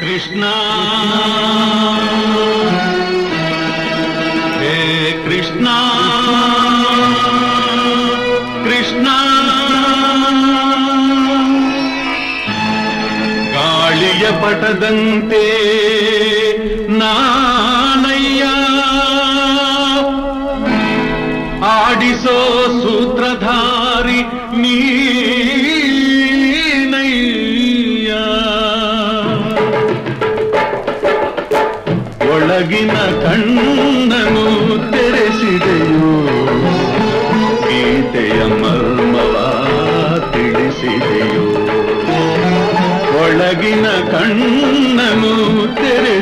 ಕೃಷ್ಣ ಹೇ ಕೃಷ್ಣ ಕೃಷ್ಣ ಗಾಳಿಯ ಪಟದಂತೆ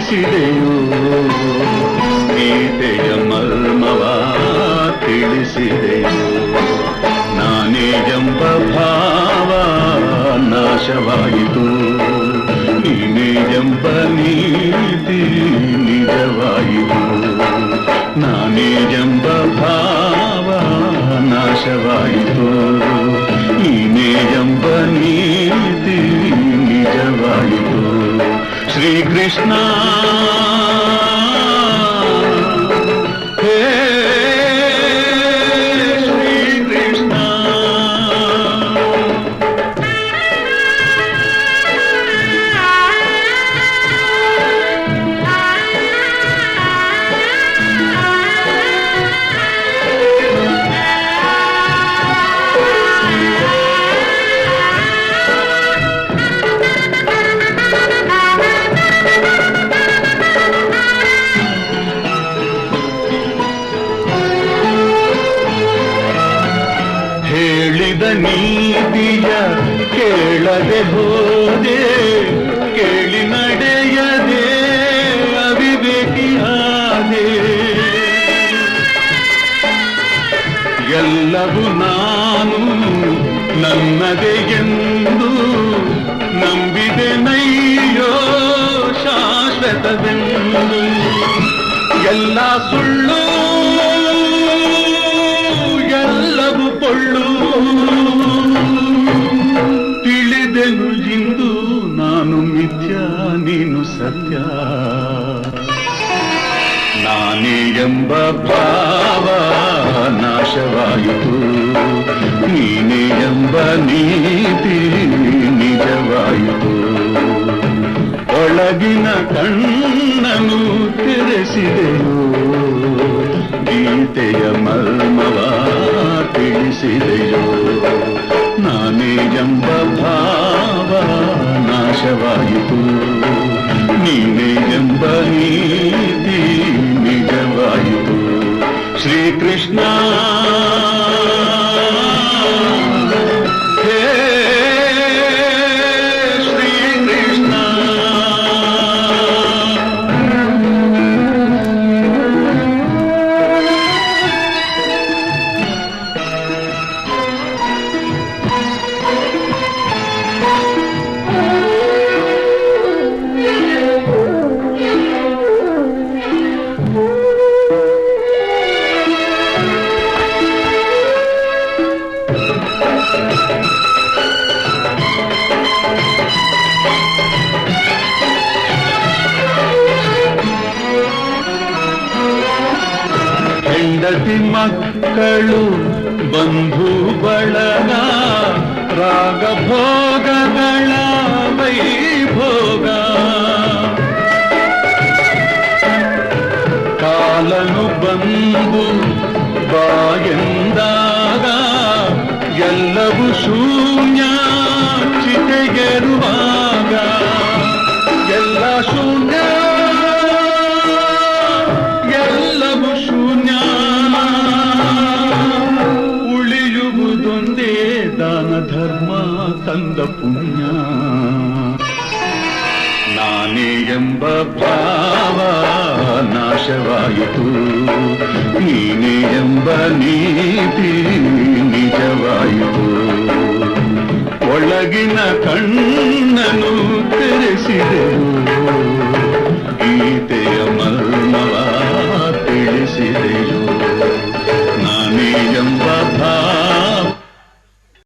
ತೆರೆಸಿದೆಯೋ ಗೀತೆಯ ಮರ್ಮವ ತಿಳಿಸಿದೆಯೋ ನಾನೇ ಎಂಬ ಭಾವ ನಾಶವಾಯಿತು Krishna. ನೀತಿಯ ಕೇಳದೆ ಹೋದೆ, ಕೇಳಿ ನಡೆಯದೆ ಅವಿವೇಕಿಯಾದೆ ಎಲ್ಲವೂ ನಾನು ನನ್ನದೇ ಎಂದು ನಂಬಿದೆ ನೈಯೋ ಶಾಶ್ವತವೆಂದು. ಎಲ್ಲ ಸುಳ್ಳು ತಿಳಿದೆನು ಜಿಂದು, ನಾನು ಮಿಥ್ಯ, ನೀನು ಸತ್ಯ. ನಾನೇ ಎಂಬ ಭಾವ ನಾಶವಾಯಿತು. ನೀನೇ ಎಂಬ ನೀತಿ ನಿಜವಾಯಿತು. ಒಳಗಿನ ಕಣ್ಣನು ತೆರೆಸಿದೆಯೋ, ಗೀತೆಯ ಮರ್ಮವ ತಿಳಿಸಿದೆಯೋ. Krishna. ಹೆಂಡತಿ ಮಕ್ಕಳು ಬಂಧು ಬಳಗ ರಾಗ ಭೋಗಗಳ ವೈಭೋಗ ಪುಣ್ಯ. ನಾನೇ ಎಂಬ ಭಾವ ನಾಶವಾಯಿತು. ನೀನೇ ಎಂಬ ನೀತಿ ನಿಜವಾಯಿತು. ಒಳಗಿನ ಕಣ್ಣನು ತೆರೆಸಿದೆವು.